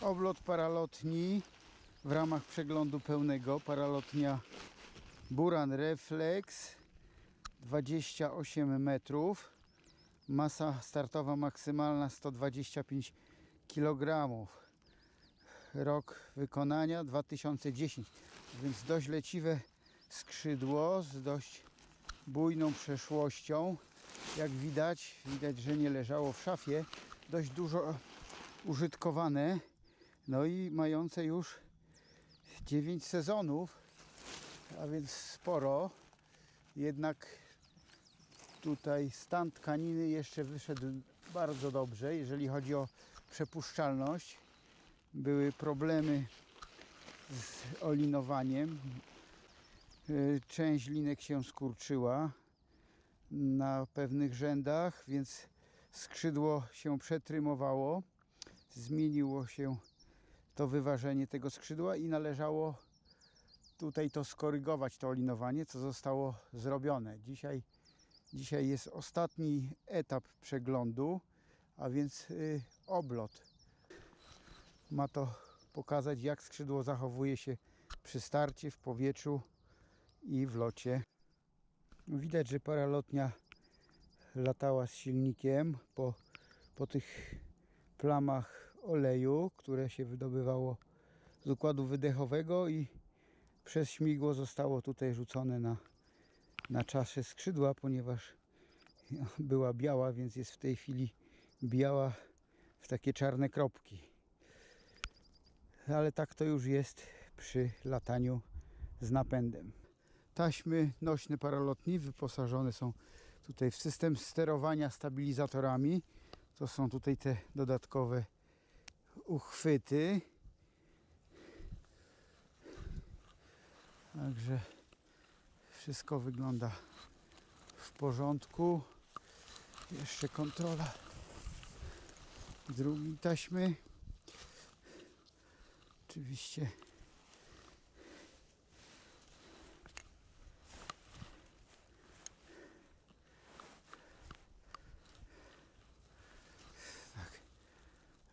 Oblot paralotni w ramach przeglądu pełnego. Paralotnia Buran Reflex 28 metrów. Masa startowa maksymalna 125 kg. Rok wykonania 2010, więc dość leciwe skrzydło z dość bujną przeszłością. Jak widać, widać, że nie leżało w szafie. Dość dużo użytkowane. No i mające już 9 sezonów, a więc sporo. Jednak tutaj stan tkaniny jeszcze wyszedł bardzo dobrze, jeżeli chodzi o przepuszczalność. Były problemy z olinowaniem. Y, Część linek się skurczyła na pewnych rzędach, więc skrzydło się przetrymowało. Zmieniło się to wyważenie tego skrzydła i należało tutaj to skorygować, to olinowanie, co zostało zrobione. Dzisiaj, dzisiaj jest ostatni etap przeglądu, a więc y, oblot. Ma to pokazać, jak skrzydło zachowuje się przy starcie, w powietrzu i w locie. Widać, że paralotnia latała z silnikiem po, po tych plamach oleju, które się wydobywało z układu wydechowego i przez śmigło zostało tutaj rzucone na, na czaszę skrzydła, ponieważ była biała, więc jest w tej chwili biała w takie czarne kropki. Ale tak to już jest przy lataniu z napędem. Taśmy nośne paralotni wyposażone są tutaj w system sterowania stabilizatorami. To są tutaj te dodatkowe uchwyty. Także wszystko wygląda w porządku. Jeszcze kontrola drugiej taśmy. Oczywiście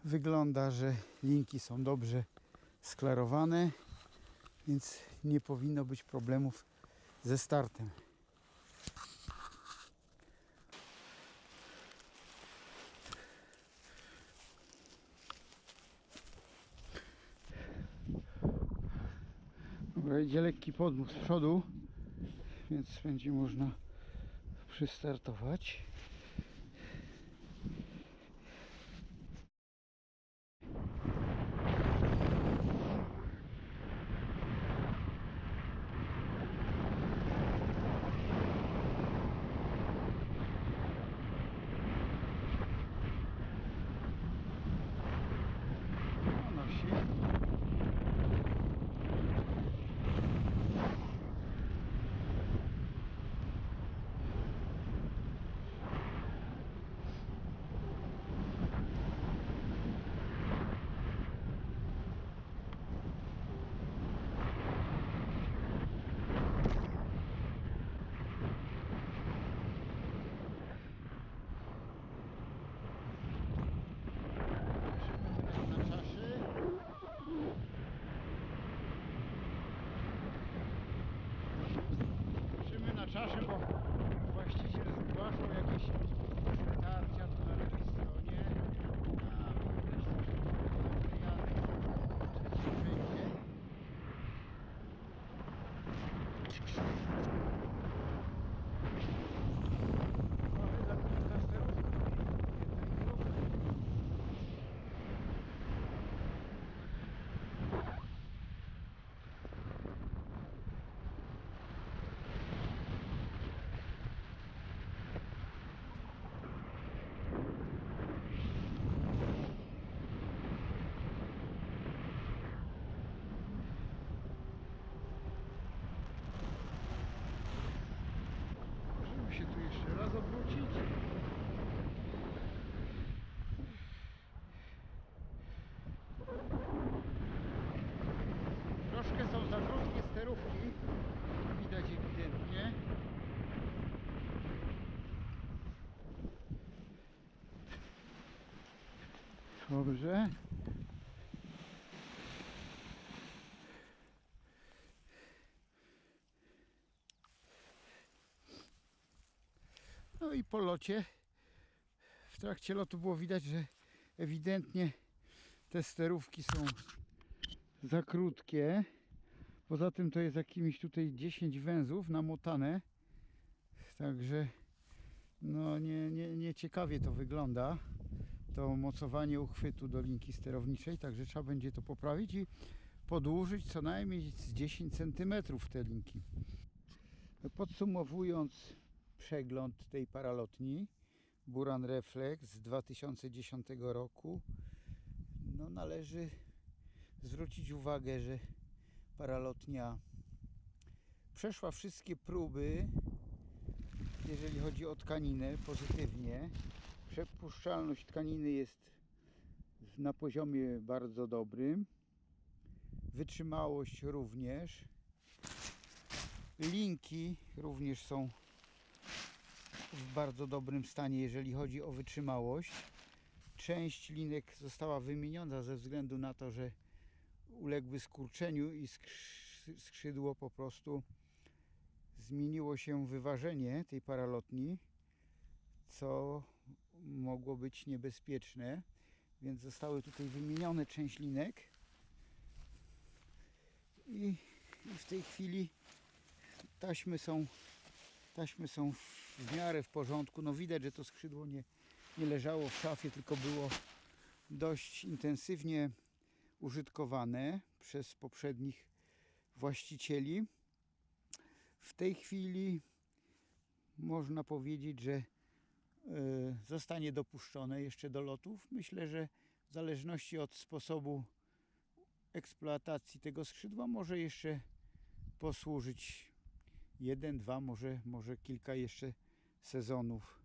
wygląda, że linki są dobrze sklarowane, więc nie powinno być problemów ze startem. Dobra, idzie lekki podmuch z przodu, więc będzie można przystartować. Dobrze. No i po locie, w trakcie lotu było widać, że ewidentnie te sterówki są za krótkie. Poza tym to jest jakimiś tutaj 10 węzłów namotane. Także no nie, nie, nie ciekawie to wygląda. To mocowanie uchwytu do linki sterowniczej, także trzeba będzie to poprawić i podłużyć co najmniej z 10 cm te linki. Podsumowując przegląd tej paralotni Buran Reflex z 2010 roku, no należy zwrócić uwagę, że paralotnia przeszła wszystkie próby, jeżeli chodzi o tkaninę, pozytywnie. Przepuszczalność tkaniny jest na poziomie bardzo dobrym. Wytrzymałość również. Linki również są w bardzo dobrym stanie, jeżeli chodzi o wytrzymałość. Część linek została wymieniona ze względu na to, że uległy skurczeniu i skrzy- skrzydło po prostu zmieniło się wyważenie tej paralotni, co mogło być niebezpieczne, więc zostały tutaj wymienione część linek i, w tej chwili taśmy są taśmy są w miarę w porządku. No widać, że to skrzydło nie, nie leżało w szafie, tylko było dość intensywnie użytkowane przez poprzednich właścicieli. W tej chwili można powiedzieć, że zostanie dopuszczone jeszcze do lotów. Myślę, że w zależności od sposobu eksploatacji tego skrzydła może jeszcze posłużyć jeden, dwa, może, może kilka jeszcze sezonów